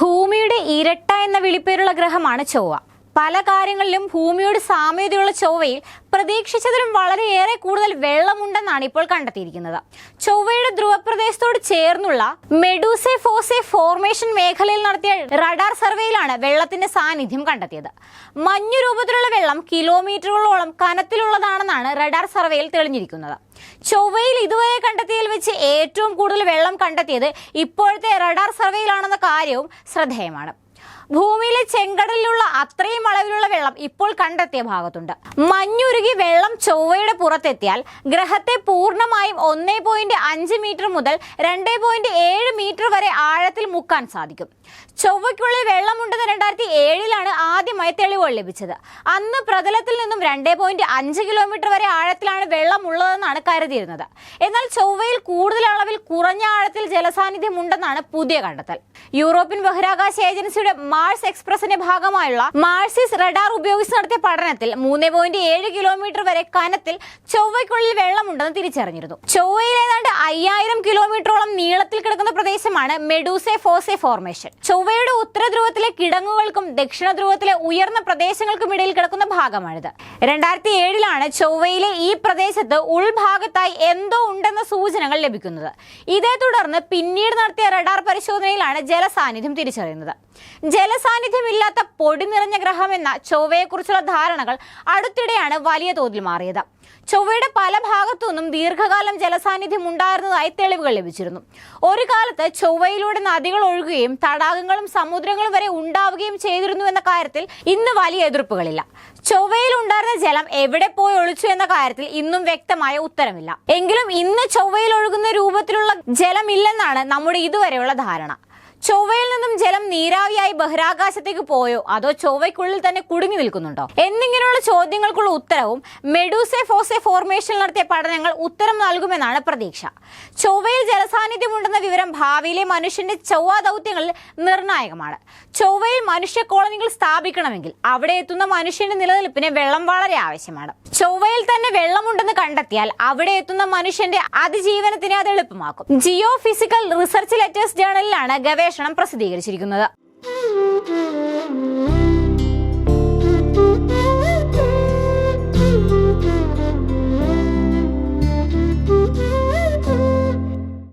ഭൂമിയുടെ ഇരട്ട എന്ന വിളിപ്പേരുള്ള ഗ്രഹമാണ് ചൊവ്വ. പല കാര്യങ്ങളിലും ഭൂമിയോട് സാമ്യതയുള്ള ചൊവ്വയിൽ പ്രതീക്ഷിച്ചതിലും വളരെയേറെ കൂടുതൽ വെള്ളമുണ്ടെന്നാണ് ഇപ്പോൾ കണ്ടെത്തിയിരിക്കുന്നത്. ചൊവ്വയുടെ ധ്രുവപ്രദേശത്തോട് ചേർന്നുള്ള മെഡൂസെ ഫോസെ ഫോർമേഷൻ മേഖലയിൽ നടത്തിയ റഡാർ സർവേയിലാണ് വെള്ളത്തിന്റെ സാന്നിധ്യം കണ്ടെത്തിയത്. മഞ്ഞു രൂപത്തിലുള്ള വെള്ളം കിലോമീറ്ററുകളോളം കനത്തിലുള്ളതാണെന്നാണ് റഡാർ സർവേയിൽ തെളിഞ്ഞിരിക്കുന്നത്. ചൊവ്വയിൽ ഇതുവരെ കണ്ടെത്തിയതിൽ വെച്ച് ഏറ്റവും കൂടുതൽ വെള്ളം കണ്ടെത്തിയത് ഇപ്പോഴത്തെ റഡാർ സർവേയിലാണെന്ന കാര്യവും ശ്രദ്ധേയമാണ്. ഭൂമിയിലെ ചെങ്കടലിലുള്ള അത്രയും അളവിലുള്ള വെള്ളം ഇപ്പോൾ കണ്ടെത്തിയ ഭാഗത്തുണ്ട്. മഞ്ഞുരുകി വെള്ളം ചൊവ്വയുടെ പുറത്തെത്തിയാൽ ഗ്രഹത്തെ പൂർണമായും ഒന്നേ പോയിന്റ് അഞ്ച് മീറ്റർ മുതൽ രണ്ട് പോയിന്റ് ഏഴ് മീറ്റർ വരെ ആഴത്തിൽ മുക്കാൻ സാധിക്കും. ചൊവ്വയ്ക്കുള്ളിൽ വെള്ളമുണ്ടെന്ന് രണ്ടായിരത്തി ഏഴിലാണ് ആദ്യമായി തെളിവുകൾ ലഭിച്ചത്. അന്ന് പ്രതലത്തിൽ നിന്നും രണ്ട് പോയിന്റ് അഞ്ച് കിലോമീറ്റർ വരെ ആഴത്തിലാണ് വെള്ളം ഉള്ളതെന്നാണ് കരുതിയിരുന്നത്. എന്നാൽ ചൊവ്വയിൽ കൂടുതൽ അളവിൽ കുറഞ്ഞ ആഴത്തിൽ ജലസാന്നിധ്യം ഉണ്ടെന്നാണ് പുതിയ കണ്ടെത്തൽ. യൂറോപ്യൻ ബഹിരാകാശ ഏജൻസിയുടെ മാർസ് എക്സ്പ്രസിന്റെ ഭാഗമായുള്ള മാർസിസ് റഡാർ ഉപയോഗിച്ച് നടത്തിയ പഠനത്തിൽ മൂന്ന് പോയിന്റ് ഏഴ് കിലോമീറ്റർ വരെ കനത്തിൽ ചൊവ്വയ്ക്കുള്ളിൽ വെള്ളമുണ്ടെന്ന് തിരിച്ചറിഞ്ഞിരുന്നു. ചൊവ്വയിൽ ഏതാണ്ട് അയ്യായിരം കിലോമീറ്ററോളം നീളത്തിൽ കിടക്കുന്ന പ്രദേശമാണ് മെഡൂസെ ഫോസെ ഫോർമേഷൻ ചൊവ്വയുടെ ഉത്തര ധ്രുവത്തിലെ കിടങ്ങുകൾക്കും ദക്ഷിണ ധ്രുവത്തിലെ ഉയർന്ന പ്രദേശങ്ങൾക്കും ഇടയിൽ കിടക്കുന്ന ഭാഗമാണിത്. രണ്ടായിരത്തി ഏഴിലാണ് ചൊവ്വയിലെ ഈ പ്രദേശത്ത് ഉൾഭാഗത്തായി എന്തോ ഉണ്ടെന്ന സൂചനകൾ ലഭിക്കുന്നത്. ഇതേ തുടർന്ന് പിന്നീട് നടത്തിയ റഡാർ പരിശോധനയിലാണ് ജലസാന്നിധ്യം തിരിച്ചറിയുന്നത്. ജലസാന്നിധ്യമില്ലാത്ത പൊടി നിറഞ്ഞ ഗ്രഹമെന്ന ചൊവ്വയെക്കുറിച്ചുള്ള ധാരണകൾ അടുത്തിടെയാണ് വലിയ തോതിൽ മാറിയത്. ചൊവ്വയുടെ പല ഭാഗത്തു നിന്നും ദീർഘകാലം ജലസാന്നിധ്യം ഉണ്ടായിരുന്നതായി തെളിവുകൾ ലഭിച്ചിരുന്നു. ഒരു കാലത്ത് ചൊവ്വയിലൂടെ നദികൾ ഒഴുകുകയും തടാകങ്ങളും സമുദ്രങ്ങളും വരെ ഉണ്ടാവുകയും ചെയ്തിരുന്നു എന്ന കാര്യത്തിൽ ഇന്ന് വലിയ എതിർപ്പുകളില്ല. ചൊവ്വയിൽ ഉണ്ടായിരുന്ന ജലം എവിടെ പോയി ഒളിച്ചു എന്ന കാര്യത്തിൽ ഇന്നും വ്യക്തമായ ഉത്തരമില്ല. എങ്കിലും ഇന്ന് ചൊവ്വയിൽ ഒഴുകുന്ന രൂപത്തിലുള്ള ജലമില്ലെന്നാണ് നമ്മുടെ ഇതുവരെയുള്ള ധാരണ. ചൊവ്വയിൽ നിന്നും ജലം നീരാവിയായി ബഹിരാകാശത്തേക്ക് പോയോ? അതോ ചൊവ്വയ്ക്കുള്ളിൽ തന്നെ കുടുങ്ങി നിൽക്കുന്നുണ്ടോ? എന്നിങ്ങനെയുള്ള ചോദ്യങ്ങൾക്കുള്ള ഉത്തരവും മെഡൂസെ ഫോസെ ഫോർമേഷൻ നടത്തിയ പഠനങ്ങൾ ഉത്തരം നൽകുമെന്നാണ് പ്രതീക്ഷ. ചൊവ്വയിൽ ജലസാന്നിധ്യമുണ്ടെന്ന വിവരം ഭാവിയിലെ മനുഷ്യന്റെ ചൊവ്വ ദൗത്യങ്ങളിൽ നിർണായകമാണ്. ചൊവ്വയിൽ മനുഷ്യ കോളനികൾ സ്ഥാപിക്കണമെങ്കിൽ അവിടെ എത്തുന്ന മനുഷ്യന്റെ നിലനിൽപ്പിന് വെള്ളം വളരെ ആവശ്യമാണ്. ചൊവ്വയിൽ തന്നെ വെള്ളമുണ്ടെന്ന് കണ്ടെത്തിയാൽ അവിടെ എത്തുന്ന മനുഷ്യന്റെ അതിജീവനത്തിനെ അത് എളുപ്പമാക്കും. ജിയോ ഫിസിക്കൽ റിസർച്ച് ലെറ്റേഴ്സ് ജേണലിലാണ് ഗവേഷണം പ്രസിദ്ധീകരിച്ചിരിക്കുന്നത്.